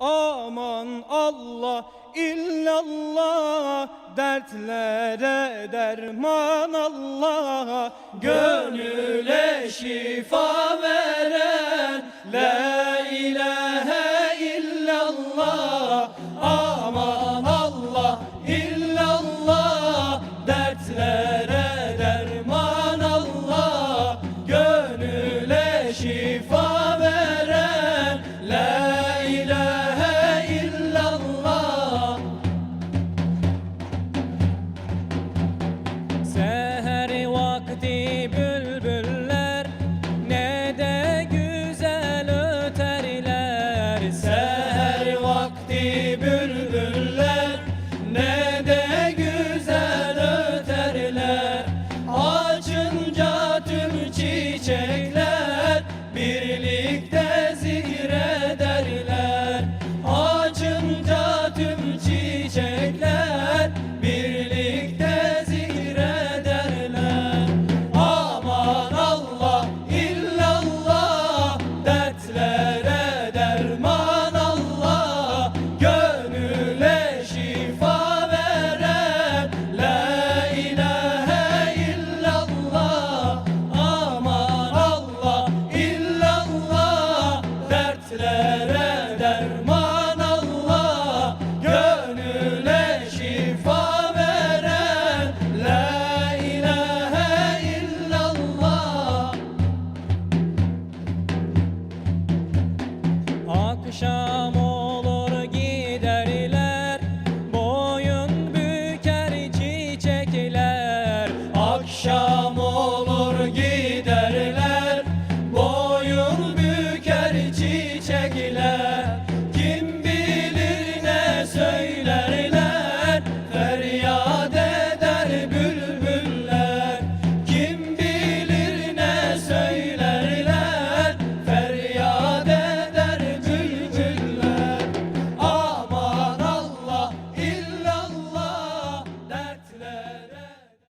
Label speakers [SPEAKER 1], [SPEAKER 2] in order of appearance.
[SPEAKER 1] Aman Allah illallah dertlere derman Allah. Gönüle şifa veren la ilahe illallah. Aman Allah illallah dertlere derman Allah. Gönüle şifa sen Krishna.